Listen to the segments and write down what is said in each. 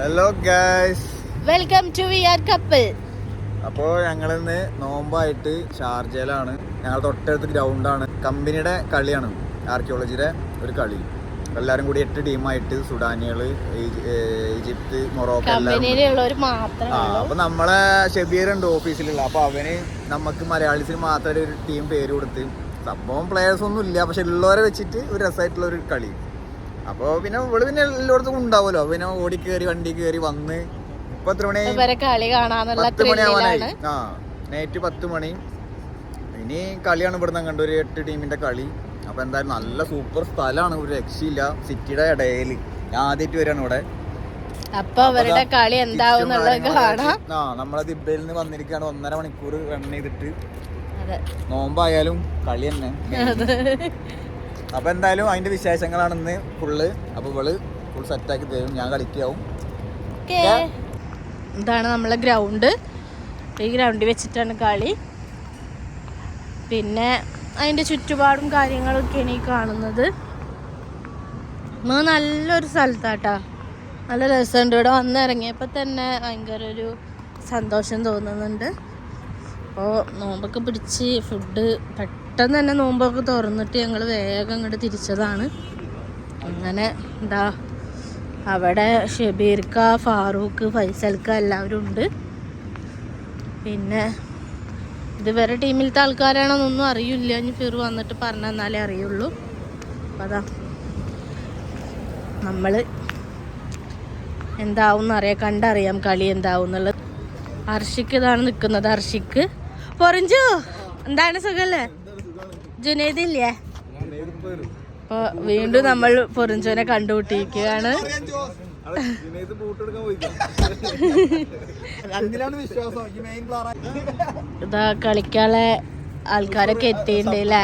Hello guys welcome to we are couple അപ്പോൾ ഞങ്ങളിന്ന് നോമ്പായിട്ട് ഷാർജയിലാണ്. ഞങ്ങൾ തൊട്ടടുത്ത് ഗ്രൗണ്ടാണ്. കമ്പനിയുടെ കളിയാണ്. ആർക്കിയോളജിയുടെ ഒരു കളി. എല്ലാവരും കൂടി എട്ട് ടീമായിട്ട് സുഡാനികൾ ഈജിപ്ത് മൊറോക്കോ മാത്രമേ ആ അപ്പൊ നമ്മളെ ഷബീർ ഉണ്ട് ഓഫീസിലുള്ള. അപ്പൊ അവന് നമുക്ക് മലയാളീസിന് മാത്രം ഒരു ടീം പേര് കൊടുത്ത്. സംഭവം പ്ലെയേഴ്സ് ഒന്നും ഇല്ല. പക്ഷെ ഉള്ളവരെ വെച്ചിട്ട് ഒരു രസമായിട്ടുള്ള ഒരു കളി. അപ്പോൾ പിന്നെ ഇവൾ പിന്നെ എല്ലായിടത്തും ഉണ്ടാവുമല്ലോ. പിന്നെ ഓടി കയറി വണ്ടി കയറി വന്ന് ഇപ്പൊ എത്ര മണി പത്ത് മണിയാവാനായി ആ നൈറ്റ് പത്ത് മണി. ഇനി കളിയാണ് ഇവിടുന്ന് കണ്ട ഒരു എട്ട് ടീമിന്റെ കളി. അപ്പൊ എന്തായാലും നല്ല സൂപ്പർ സ്ഥലമാണ്. ഒരു രക്ഷയില്ല. സിറ്റിയുടെ ഇടയിൽ ഞാൻ ആദ്യമായിട്ട് വരാണ് ഇവിടെ. അപ്പൊ അവരുടെ കളി എന്താവും ആ നമ്മളെ ദിബയിൽ നിന്ന് വന്നിരിക്കുകയാണ്. ഒന്നര മണിക്കൂർ റൺ ചെയ്തിട്ട്. നോമ്പായാലും കളി തന്നെ. അപ്പൊ എന്തായാലും അതിന്റെ വിശേഷങ്ങളാണ് ഇന്ന് ഫുള്ള് അപ്പോൾ ഇവൾ ഫുൾ സെറ്റാക്കി തരും. ഞാൻ കളിക്കാവും. ഇതാണ് നമ്മളെ ഗ്രൗണ്ട് ഈ ഗ്രൗണ്ടിൽ വെച്ചിട്ടാണ് കളി. പിന്നെ അതിന്റെ ചുറ്റുപാടും കാര്യങ്ങളൊക്കെയാണ് ഈ കാണുന്നത്. നമ്മൾ നല്ലൊരു സ്ഥലത്താട്ടാ. നല്ല രസമുണ്ട്. ഇവിടെ വന്നിറങ്ങിയപ്പോൾ തന്നെ ഭയങ്കര ഒരു സന്തോഷം തോന്നുന്നുണ്ട്. അപ്പോൾ നോമ്പൊക്കെ പിടിച്ച് ഫുഡ് പെട്ടെന്ന് തന്നെ നോമ്പൊക്കെ തുറന്നിട്ട് ഞങ്ങൾ വേഗം ഇങ്ങോട്ട് തിരിച്ചതാണ്. അങ്ങനെ എന്താ അവിടെ ഷബീർക്ക ഫാറൂഖ് ഫൈസൽക്ക എല്ലാവരും ഉണ്ട്. പിന്നെ ഇതുവരെ ടീമിലത്തെ ആൾക്കാരാണെന്നൊന്നും അറിയില്ല. ഇനി ഫിറു വന്നിട്ട് പറഞ്ഞു തന്നാലേ അറിയുള്ളൂ. അപ്പം അതാ നമ്മൾ എന്താവും അറിയാം. കണ്ടറിയാം കളി എന്താവും എന്നുള്ളത് ഹർഷിക്ക് ഇതാണ് നിൽക്കുന്നത് ഹർഷിക്ക്. പൊറിഞ്ചു എന്താണ് സുഖല്ലേ? ജുനേദില്ലേ അപ്പോൾ വീണ്ടും നമ്മൾ പൊറിഞ്ചോനെ കണ്ടുപിട്ടിരിക്കുകയാണ് ഇതാ കളിക്കാനുള്ള ആൾക്കാരൊക്കെ എത്തിയിട്ടുണ്ട് അല്ലേ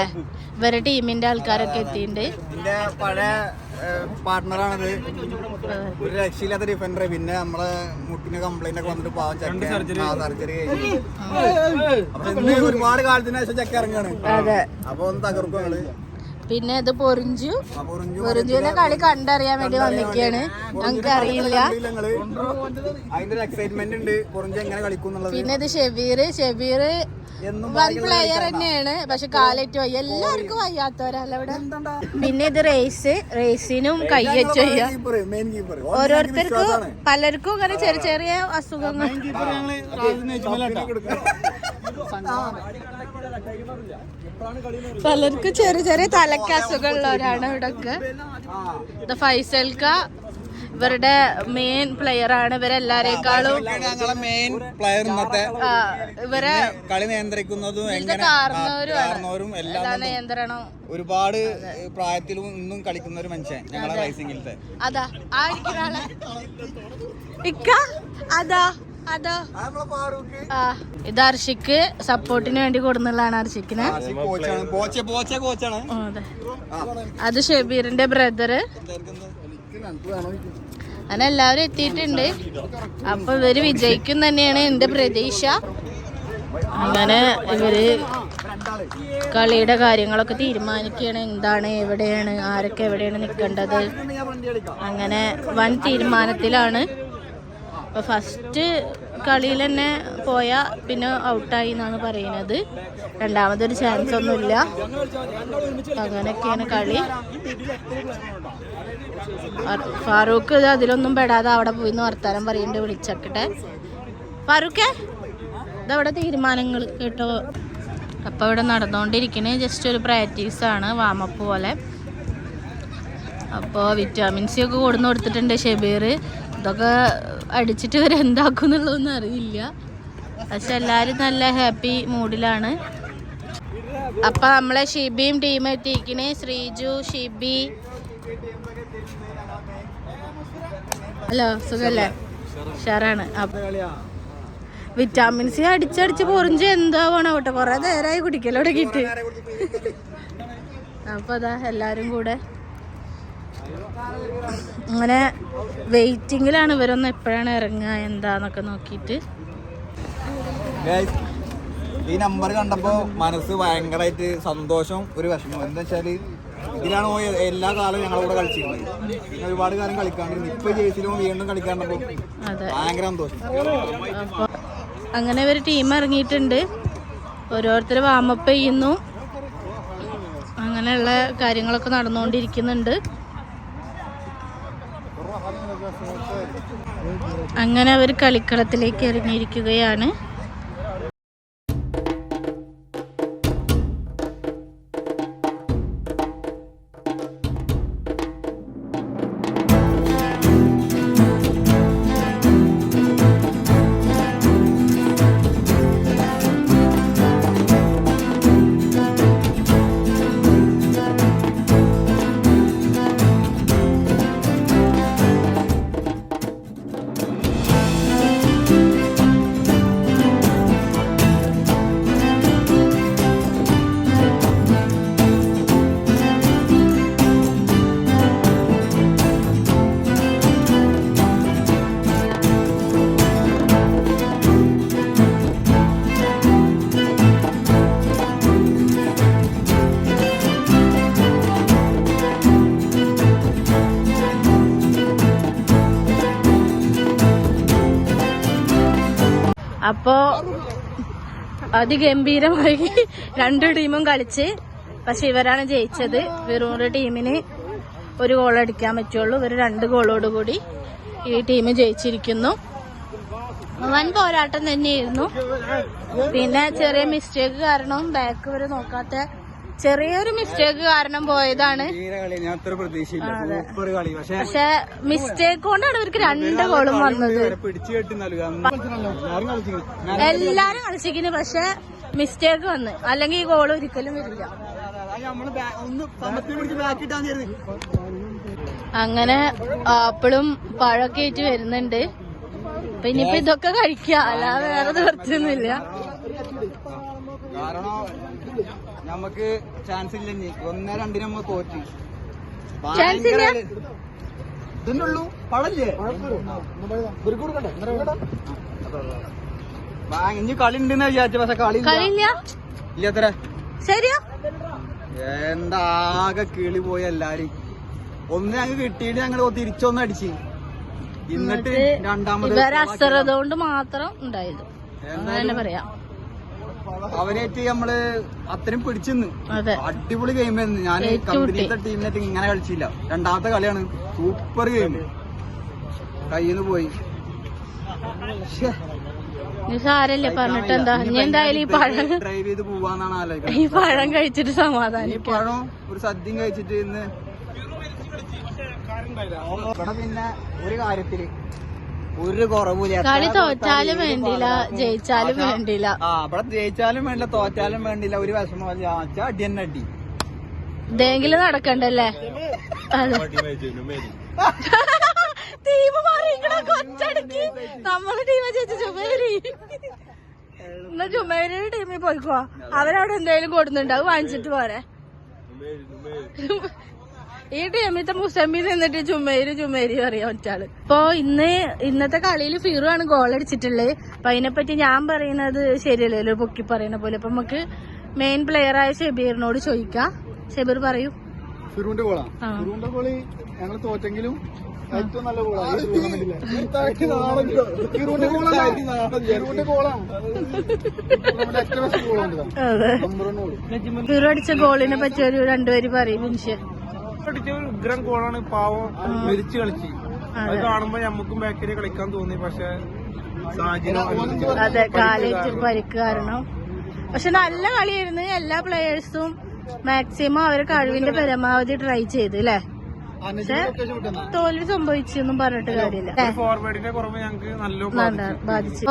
ഇവരുടെ ടീമിന്റെ ആൾക്കാരൊക്കെ എത്തിയിട്ടുണ്ട്. പാർട്ട്ണറാണത് ഒരു രക്ഷയില്ലാത്ത ഡിഫൻഡർ പിന്നെ നമ്മളെ മുട്ടിന് കംപ്ലൈന്റ് ഒക്കെ വന്നിട്ട് പാവം ചെക്ക് സർജറി അപ്പൊ ഇന്ന് ഒരുപാട് കാലത്തിന് ശേഷം ചെക്ക് ഇറങ്ങാണ്. അതെ. അപ്പൊ ഒന്ന് തകർക്കും ഞങ്ങൾ പിന്നെ ഇത് പൊറിഞ്ചു. പൊറിഞ്ചുവിന്റെ കളി കണ്ടറിയാൻ വേണ്ടി വന്നിരിക്കുകയാണ് ഞങ്ങൾക്ക് അറിയില്ല. അതിന്റെ എക്സൈറ്റ്മെന്റ് ഉണ്ട്. കുറഞ്ഞ എങ്ങനെ കളിക്കും എന്നുള്ളത്. പിന്നെ ഇത് ഷെബീർ. ഷെബീർ വൺ പ്ലെയർ തന്നെയാണ്. പക്ഷെ കാലേറ്റ് വയ്യ എല്ലാവർക്കും വയ്യാത്തവരല്ല ഇവിടെ പിന്നെ ഇത് റേസ്. റേസിനും കയ്യേറ്റ് വയ്യ. ഓരോരുത്തർക്കും പലർക്കും ഇങ്ങനെ ചെറിയ ചെറിയ അസുഖങ്ങൾ. പലർക്കും ചെറിയ ചെറിയ തലക്ക് അസുഖമുള്ളവരാണ് ഇവിടെ ഫൈസൽക്ക ഇവരുടെ മെയിൻ പ്ലെയർ ആണ്. ഇവരെല്ലാരേക്കാളും മെയിൻ പ്ലെയർ ഇന്നത്തെ ഇവരെ കളി നിയന്ത്രിക്കുന്നതും കാരണവരും എല്ലാം നിയന്ത്രണം. ഒരുപാട് പ്രായത്തിലും ഇന്നും കളിക്കുന്ന ഒരു മനുഷ്യൻ ഞങ്ങളെ റൈസിംഗിലത്തെ അതാ ആ. ഇക്ക അതാ ഇത് അർഷിക്ക് സപ്പോർട്ടിന് വേണ്ടി കൊടുന്നുള്ളതാണ് അർഷിക്കിന്. അത്. ഷബീറിന്റെ ബ്രദറ് അങ്ങനെ എല്ലാവരും എത്തിയിട്ടുണ്ട്. അപ്പൊ ഇവർ വിജയിക്കും തന്നെയാണ് എന്റെ പ്രതീക്ഷ. അങ്ങനെ ഇവർ കളിയുടെ കാര്യങ്ങളൊക്കെ തീരുമാനിക്കുകയാണ്. എന്താണ് എവിടെയാണ് ആരൊക്കെ എവിടെയാണ് നിൽക്കേണ്ടത്? അങ്ങനെ വൻ തീരുമാനത്തിലാണ്. അപ്പോൾ ഫസ്റ്റ് കളിയിൽ തന്നെ പോയാൽ പിന്നെ ഔട്ടായി എന്നാണ് പറയുന്നത്. രണ്ടാമതൊരു ചാൻസ് ഒന്നുമില്ല. അങ്ങനെയൊക്കെയാണ് കളി. ഫാറൂഖ് അതിലൊന്നും പെടാതെ അവിടെ പോയി എന്ന് വർത്താനം പറയുന്നുണ്ട് വിളിച്ചക്കട്ടെ. ഫാറൂഖേ ഇതവിടെ തീരുമാനങ്ങൾ കേട്ടോ. അപ്പോൾ ഇവിടെ നടന്നുകൊണ്ടിരിക്കുന്നത് ജസ്റ്റ് ഒരു പ്രാക്ടീസ് ആണ് വാമപ്പ് പോലെ. അപ്പോൾ വിറ്റാമിൻ സി ഒക്കെ കൊടുന്ന് കൊടുത്തിട്ടുണ്ട് ഷെബീർ ഇതൊക്കെ അടിച്ചിട്ട് ഇവർ എന്താക്കും എന്നുള്ളതൊന്നും അറിയില്ല. പക്ഷെ എല്ലാവരും നല്ല ഹാപ്പി മൂഡിലാണ് അപ്പം നമ്മളെ ഷിബിയും ടീം എത്തിയിരിക്കണേ ശ്രീജു ഷിബി ഹലോ സുഖല്ലേ? ഷെറാണ് വിറ്റാമിൻ സി അടിച്ചടിച്ച് പൊറിഞ്ച് എന്താവണം കേട്ടോ കുറേ നേരമായി കുടിക്കലോ കിട്ടി അപ്പൊ അതാ എല്ലാരും കൂടെ അങ്ങനെ വെയിറ്റിങ്ങിലാണ്. ഇവരൊന്ന് എപ്പോഴാണ് ഇറങ്ങുക എന്താന്നൊക്കെ നോക്കിയിട്ട്. ഈ നമ്പർ കണ്ടപ്പോ മനസ്സ് ഭയങ്കരമായിട്ട് സന്തോഷം ഒരു വിഷമം. എന്താ വെച്ചാൽ ഇതിലാണ് പോയത്. എല്ലാ കാലവും ഞങ്ങളുടെ കൂടെ കളിച്ചിരുന്നത്. പിന്നെ ഒരുപാട് കാലം കളിക്കാണ്ടിരുന്നു. ഇപ്പൊ ജേഴ്സിലും വീണ്ടും കളിക്കാണ്ടപ്പോ ഭയങ്കര സന്തോഷം. അങ്ങനെ ഒരു ടീം ഇറങ്ങിയിട്ടുണ്ട്. ഓരോരുത്തർ വാമപ്പ് ചെയ്യുന്നു. അങ്ങനെയുള്ള കാര്യങ്ങളൊക്കെ നടന്നുകൊണ്ടിരിക്കുന്നുണ്ട്. അങ്ങനെ അവർ കളിക്കളത്തിലേക്ക് ഇറങ്ങിയിരിക്കുകയാണ്. അതിഗംഭീരമായി രണ്ട് ടീമും കളിച്ച്. പക്ഷെ ഇവരാണ് ജയിച്ചത്. വെറൂറ് ടീമിന് ഒരു ഗോൾ അടിക്കാൻ പറ്റുള്ളൂ. ഇവർ രണ്ട് ഗോളോട് കൂടി ഈ ടീം ജയിച്ചിരിക്കുന്നു. വൻ പോരാട്ടം തന്നെയായിരുന്നു. പിന്നെ ചെറിയ മിസ്റ്റേക്ക് കാരണം ബാക്ക് വരെ നോക്കാത്ത ചെറിയൊരു മിസ്റ്റേക്ക് കാരണം പോയതാണ്. പക്ഷെ മിസ്റ്റേക്ക് കൊണ്ടാണ് ഇവർക്ക് രണ്ട് ഗോളും വന്നത്. എല്ലാരും കളിച്ചിരിക്കുന്നു പക്ഷെ മിസ്റ്റേക്ക് വന്ന്. അല്ലെങ്കിൽ ഈ ഗോൾ ഒരിക്കലും വരില്ല. അങ്ങനെ ആപ്പിളും പഴമൊക്കെ ആയിട്ട് വരുന്നുണ്ട്. അപ്പൊ ഇനിയിപ്പോ ഇതൊക്കെ കഴിക്കുക അല്ലാതെ വേറെ നിവർത്തിയൊന്നുമില്ല നമുക്ക് ചാൻസ് ഇല്ല ഇനി ഒന്നേ രണ്ടിന് നമ്മൾ തോറ്റി. ഉള്ളൂ. പഴല്ലേ? ഇനി കളി ഉണ്ടെന്ന് വിചാരിച്ചു പക്ഷെ കളി ഇല്ല. കളിയില്ല ഇല്ലത്ര ശരിയാ? എന്താ ആകെ കിളി പോയി എല്ലാരും. ഒന്ന് ഞങ്ങൾ കിട്ടിയിട്ട് ഞങ്ങൾ തിരിച്ചൊന്ന് അടിച്ച്. എന്നിട്ട് രണ്ടാമത് കൊണ്ട് മാത്രം ഉണ്ടായത്. അങ്ങനെ പറയാ പറയാം. അവരായിട്ട് നമ്മൾ അത്രയും പിടിച്ചിന്ന്. അടിപൊളി ഗെയിം ആയിരുന്നു. ഞാൻ കമ്പനിയുടെ ടീമിനായിട്ട് ഇങ്ങനെ കളിച്ചില്ല. രണ്ടാമത്തെ കളിയാണ്. സൂപ്പർ ഗെയിം കയ്യിന്ന് പോയി. സാരല്ലേ പറഞ്ഞിട്ട് എന്താ? ഇനി എന്തായാലും ഈ പഴം ഡ്രൈവ് ചെയ്ത് പോവാന്നാണ് ആലോചിക്കുന്നത് ഈ പഴം കഴിച്ചിട്ട് ഈ പഴം ഒരു സദ്യയും കഴിച്ചിട്ട് ഇന്ന് ഇവിടെ പിന്നെ ഒരു കാര്യത്തിൽ ഒരു കുറവില്ല കളി തോറ്റാലും വേണ്ടില്ല ജയിച്ചാലും വേണ്ടില്ല ആ അവിടെ ജയിച്ചാലും വേണ്ടില്ല തോറ്റാലും വേണ്ടില്ല ഒരു വിഷമമില്ല വെച്ചാ അടി തന്നെ അടി. ഇതെങ്കിലും നടക്കണ്ടല്ലേ? അതെ. ടീം മാറിയിക്കണ കൊച്ചടക്കി. നമ്മൾ ടീം ചേച്ചി ചുമേരി. എന്നാ ചുമേരിയുടെ ടീമിൽ പോയിക്കോ. അവരവിടെ എന്തെങ്കിലും കൊടുന്നുണ്ടാവും വാങ്ങിച്ചിട്ട് പോരെ. ഈ ടീമിത്തെ മുസമ്മി നിന്നിട്ട് ചുമേരി ചുമേരി അറിയാൻ ഒറ്റാൾ ഇപ്പൊ ഇന്ന് ഇന്നത്തെ കളിയിൽ ഫീറു ആണ് ഗോൾ അടിച്ചിട്ടുള്ളത്. അപ്പൊ അതിനെപ്പറ്റി ഞാൻ പറയുന്നത് ശരിയല്ലല്ലോ പൊക്കി പറയുന്ന പോലെ. അപ്പൊ നമുക്ക് മെയിൻ പ്ലെയർ ആയ ഷെബീറിനോട് ചോദിക്കാം. ഷെബീർ പറയൂ. ഫിറുവിന്റെ ഗോളാ ആ. ഫിറൂന്റെ ഗോളി ഞങ്ങൾ തോറ്റെങ്കിലും ഏറ്റവും നല്ല ഗോളാണ് ഫിറു അടിച്ച ഗോളിനെ പറ്റി ഒരു രണ്ടുപേര് പറയും മനുഷ്യ അടിച്ച ഒരു ഉഗ്രം ഗോളാണ് പാവം മരിച്ചു കളിച്ച്. അത്. കാണുമ്പോ ഞമ്മക്കും ബാക്കിൽ കളിക്കാൻ തോന്നി പക്ഷെ അതെ കാലേറ്റ് പരിക്ക് കാരണം. പക്ഷെ നല്ല കളിയായിരുന്നു. എല്ലാ പ്ലേയേഴ്സും മാക്സിമം അവരെ കഴിവിന്റെ പരമാവധി ട്രൈ ചെയ്തു അല്ലേ തോൽവി സംഭവിച്ചെന്നും പറഞ്ഞിട്ട് കാര്യമില്ല. ഫോർവേഡിന്റെ കുറവ് ഞങ്ങൾക്ക് നല്ല ബാധിച്ചു.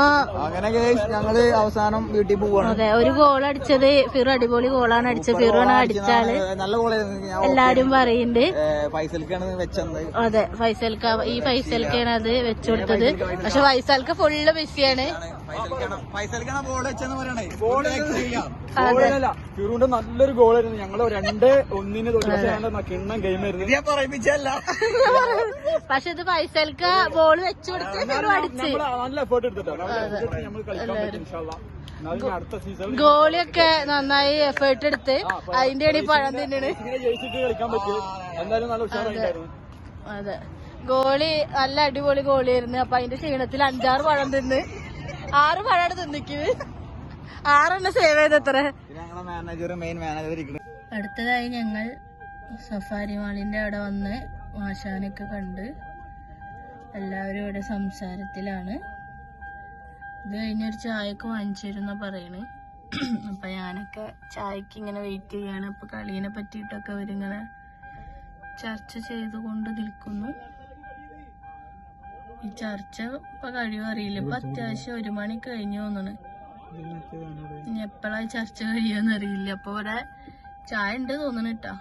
അങ്ങനെ guys, ഞങ്ങൾ അവസാനം വീട്ടിൽ പോവാണ്. അതെ ഒരു ഗോൾ അടിച്ചത് ഫിറു അടിപൊളി ഗോളാണ് അടിച്ചത്. ഫിറു ആണ് അടിച്ചാൽ നല്ല ഗോളായിരുന്നു എല്ലാരും പറയുന്നുണ്ട് അതെ ഫൈസൽക്ക ഈ ഫൈസൽക്കാണ് അത് വെച്ചുകൊടുത്തത് പക്ഷെ ഫൈസൽക്ക ഫുള്ള് ബിസിയാണ് ഫൈസൽക്കാണ് ബോൾ വെച്ചെന്ന് പറയണേ. ബോൾ അതെ. ഫിറൂന്റെ നല്ലൊരു ഗോളായിരുന്നു. ഞങ്ങൾ രണ്ട് ഒന്നിന് കിണ്ണം ഗെയിം ആയിരുന്നു. ഞാൻ പറയിപ്പിച്ചല്ല പക്ഷെ ഇത് ഫൈസൽക്ക ബോൾ അടിച്ച്. നല്ല എഫേർട്ട് എടുത്തിട്ടാണ് നമ്മൾ കളിക്കാൻ പറ്റും ഇൻഷാല്ലാ എന്നാലും ഇനി അടുത്ത സീസണിൽ ഗോളിയൊക്കെ നന്നായി എഫേർട്ട് എടുത്ത് അതിന്റെ ഇടയിൽ പഴം തിന്നണ്. ഇങ്ങനെ ജയിച്ചിട്ട് കളിക്കാൻ പറ്റും. എന്തായാലും നല്ല ഉഷാറായിട്ടായിരുന്നു അതെ. ഗോളി നല്ല അടിപൊളി ഗോളിയായിരുന്നു. അപ്പൊ അതിന്റെ ക്ഷീണത്തിൽ അഞ്ചാറ് പഴം തിന്ന്. ആറ് പഴമാണ് തിന്നിക്കുന്നത് ആറെണ്ണം സേവ് ചെയ്തത്ര. പിന്നെ മാനേജർ മെയിൻ മാനേജർ ഇരിക്കുന്നത് അടുത്തതായി ഞങ്ങൾ സഫാരി മാളിന്റെ അവിടെ വന്ന് മാഷാനൊക്കെ കണ്ട് എല്ലാവരും ഇവിടെ സംസാരത്തിലാണ്. ഇത് കഴിഞ്ഞൊരു ചായക്ക് വാങ്ങിച്ചിരുന്ന പറയണ്. അപ്പൊ ഞാനൊക്കെ ചായക്ക് ഇങ്ങനെ വെയിറ്റ് ചെയ്യാണ്. അപ്പൊ കളീനെ പറ്റിയിട്ടൊക്കെ അവരിങ്ങനെ ചർച്ച ചെയ്തുകൊണ്ട് നിൽക്കുന്നു. ഈ ചർച്ച ഇപ്പൊ കഴിവറിയില്ല അറിയില്ല. ഇപ്പൊ അത്യാവശ്യം ഒരു മണി കഴിഞ്ഞു തോന്നണ്. ഇനി എപ്പോഴാ ചർച്ച കഴിയുമെന്ന് അറിയില്ല അപ്പൊ ഇവിടെ ചായ ഉണ്ട് തോന്നണ കേട്ടാ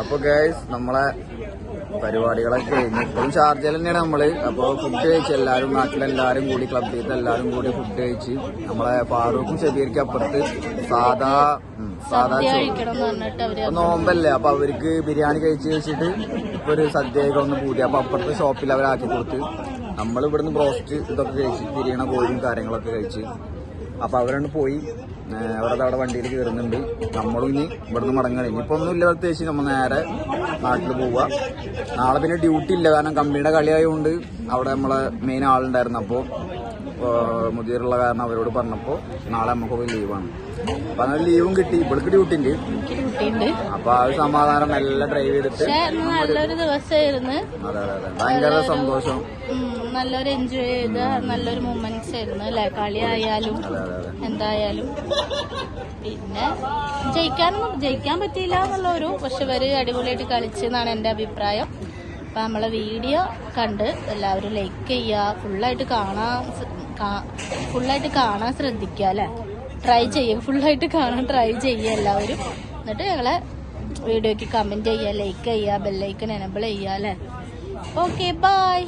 അപ്പൊ ഗൈസ് നമ്മളെ പരിപാടികളൊക്കെ കഴിഞ്ഞു ഇപ്പോഴും ഷാർജയിൽ തന്നെയാണ് നമ്മൾ. അപ്പൊ ഫുഡ് കഴിച്ച് എല്ലാരും നാട്ടിലെല്ലാരും കൂടി ക്ലബിലത്തെ എല്ലാരും കൂടി ഫുഡ് കഴിച്ച് നമ്മളെ ഫാറൂഖും ഷബീർക്ക് അപ്പുറത്ത് സാധാ സാധാ ഇപ്പൊ നോമ്പല്ലേ? അപ്പൊ അവർക്ക് ബിരിയാണി കഴിച്ച് കഴിച്ചിട്ട് ഇപ്പൊ ഒരു സദ്യയൊക്കെ ഒന്ന് പൂതി. അപ്പൊ അപ്പുറത്തെ ഷോപ്പിൽ അവരാക്കി കൊടുത്ത് നമ്മൾ ഇവിടുന്ന് ബ്രോസ്റ്റ് ഇതൊക്കെ കഴിച്ച് തിരിയണ കോഴിയും കാര്യങ്ങളൊക്കെ കഴിച്ച് അപ്പൊ അവരാണ് പോയി. അവരത് അവിടെ വണ്ടിയിൽ കയറുന്നുണ്ട്. നമ്മളും ഇനി ഇവിടുന്ന് മടങ്ങണം. ഇനിയിപ്പോ ഒന്നുമില്ല പ്രത്യേകിച്ച് നമ്മൾ നേരെ നാട്ടിൽ പോവുക നാളെ പിന്നെ ഡ്യൂട്ടി ഇല്ല. കാരണം കമ്പനിയുടെ കളിയായതുകൊണ്ട് അവിടെ നമ്മളെ മെയിൻ ആളുണ്ടായിരുന്നു. അപ്പോൾ മുതിരുള്ള കാരണം അവരോട് പറഞ്ഞപ്പോൾ നാളെ നമുക്കൊക്കെ ലീവാണ് അപ്പൊ അങ്ങനെ ലീവും കിട്ടി. ഇവൾക്ക് ഡ്യൂട്ടി ഉണ്ട്. അപ്പൊ ആ ഒരു സമാധാനം നല്ല ഡ്രൈവ് ചെയ്തിട്ട് നല്ലൊരു ദിവസമായിരുന്നു. അതെ അതെ അതെ. ഭയങ്കര സന്തോഷം. നല്ലൊരു എൻജോയ് ചെയ്ത നല്ലൊരു മൊമെന്റ്സ് ആയിരുന്നു അല്ലെ? കളിയായാലും എന്തായാലും. പിന്നെ ജയിക്കാനൊന്നും ജയിക്കാൻ പറ്റിയില്ല എന്നുള്ള ഒരു പക്ഷെ ഇവർ അടിപൊളിയായിട്ട് കളിച്ചെന്നാണ് എന്റെ അഭിപ്രായം. അപ്പൊ നമ്മളെ വീഡിയോ കണ്ട് എല്ലാവരും ലൈക്ക് ചെയ്യുക ഫുള്ളായിട്ട് കാണാൻ ഫുള്ളായിട്ട് കാണാൻ ശ്രദ്ധിക്കുക അല്ലെ? ട്രൈ ചെയ്യും ഫുള്ളായിട്ട് കാണാൻ ട്രൈ ചെയ്യുക എല്ലാവരും. എന്നിട്ട് ഞങ്ങളെ വീഡിയോക്ക് കമന്റ് ചെയ്യുക ലൈക്ക് ചെയ്യുക ബെല്ലൈക്കൺ എനബിൾ ചെയ്യുക അല്ലെ? Okay bye